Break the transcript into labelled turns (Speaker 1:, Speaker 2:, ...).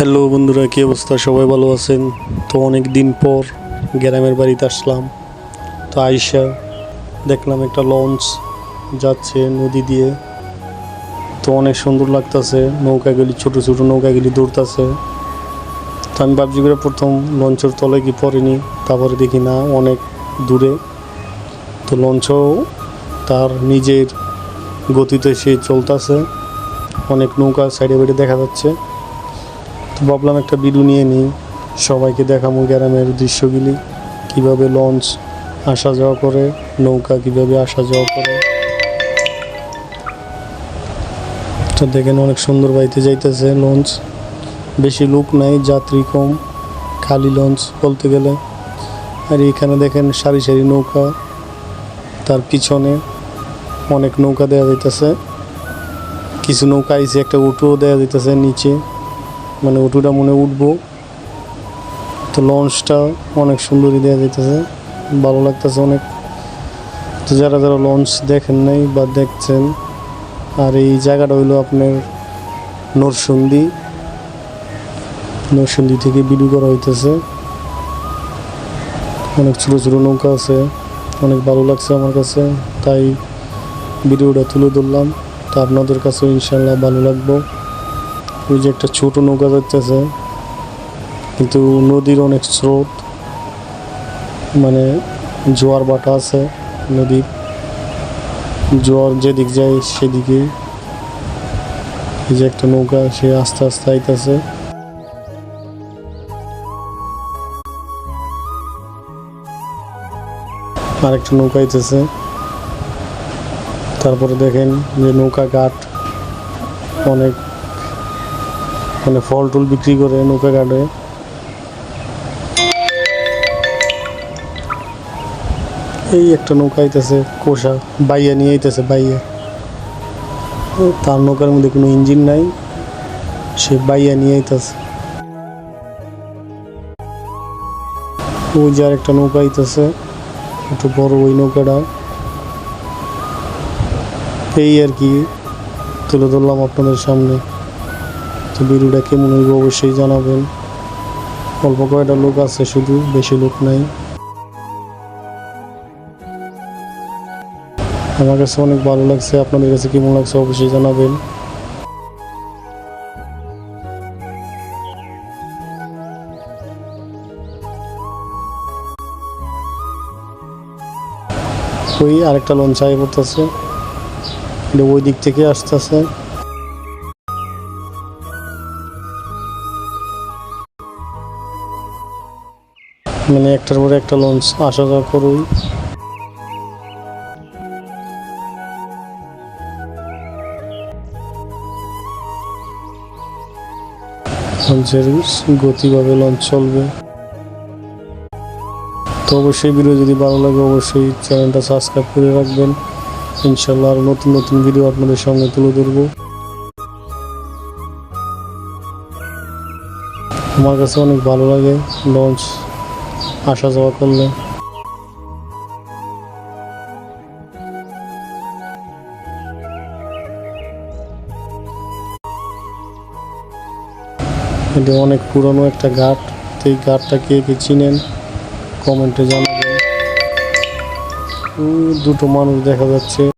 Speaker 1: Hello বন্ধুরা, কী অবস্থা? সবাই ভালো আছেন? তো অনেক দিন পর গ্রামের বাড়িতে আসলাম। তো আইসা দেখলাম একটা লঞ্চ যাচ্ছে নদী দিয়ে। তো অনেক সুন্দর লাগতাছে নৌকাগুলি ছোট ছোট নৌকাগুলি দৌড়তাছে। তো আমি ভাবছি করে প্রথম লঞ্চের তলে কি পড়েনি, তারপরে দেখি না, অনেক দূরে। তো লঞ্চও তার নিজের গতিতে সে চলতেছে। অনেক নৌকা সাইডে বাইডে দেখা যাচ্ছে। ভাবলাম একটা ভিডিও নিয়ে নিই। সবাইকে দেখাবো গ্রামের দৃশ্যগুলি। কীভাবে লঞ্চ আসা যাওয়া করে, নৌকা কীভাবে আসা যাওয়া করে। তো দেখেন অনেক সুন্দর বাড়িতে যাইতেছে লঞ্চ বেশি লোক নাই, যাত্রী কম, খালি লঞ্চ বলতে গেলে। আর এখানে দেখেন সারি সারি নৌকা, তার পিছনে অনেক নৌকা দেওয়া যাইতেছে। কিছু নৌকা আইসে একটা উটুও দেওয়া যাইতেছে নিচে। মানে উটুটা মনে উঠবো। তো লঞ্চটা অনেক সুন্দরই দেওয়া যাইতেছে, ভালো লাগতেছে অনেক। তো যারা যারা লঞ্চ দেখেন নাই বা দেখছেন, আর এই জায়গাটা হইল আপনার নরসুন্দি নরসন্দি থেকে ভিডিও করা হইতেছে। অনেক ছোটো ছোটো নৌকা আছে, অনেক ভালো লাগছে আমার কাছে। তাই ভিডিওটা তুলে ধরলাম। তো আপনাদের কাছেও ইনশাল্লাহ ভালো লাগবো। ওই যে একটা ছোট নৌকা যাচ্ছে কিন্তু নদীর অনেক স্রোত মানে জোয়ার বাটা আছে নদীর। জোয়ার যেদিক যায় সেদিকে এই যে একটা নৌকা, সে আস্তে আস্তে আইতেছে। আর একটা নৌকা আইতেছে। তারপরে দেখেন যে নৌকা ঘাট অনেক মানে ফল টুল বিক্রি করে নৌকা ঘাটে এই একটা নৌকা আইতেছে, কোষা, বাইয়া নিয়ে আইতেছে, বাইয়া। তার নৌকার মধ্যে কোনো ইঞ্জিন নাই, সে বাইয়া নিয়ে আইতেছে। ওই যে আর একটা নৌকা আইতেছে, একটু বড় ওই নৌকাটা। এই আর কি, তুলে ধরলাম আপনাদের সামনে। ভিডিওটা কেমন হইব অবশ্যই জানাবেন। অল্প কয়টা লোক আছে শুধু, বেশি লোক নাই। আমার কাছে অনেক ভালো লাগছে, আপনাদের কাছে কেমন লাগছে অবশ্যই জানাবেন। ওই আরেকটা লঞ্চ পড়তেছে এটা ওই দিক থেকে আসতেছে। মানে একটার পরে একটা লঞ্চ আসা যাওয়া করুই লঞ্চের গতিভাবে লঞ্চ চলবে। তো অবশ্যই ভিডিও যদি ভালো লাগে, অবশ্যই চ্যানেলটা সাবস্ক্রাইব করে রাখবেন। ইনশাল্লাহ আরও নতুন নতুন ভিডিও আপনাদের সঙ্গে তুলে ধরবো। আমার কাছে অনেক ভালো লাগে লঞ্চ আসা যাওয়া করলে। এটা অনেক পুরনো একটা ঘাট। এই ঘাটটা কে কে চিনেন, কমেন্টে জানাবেন। দুটো মানুষ দেখা যাচ্ছে।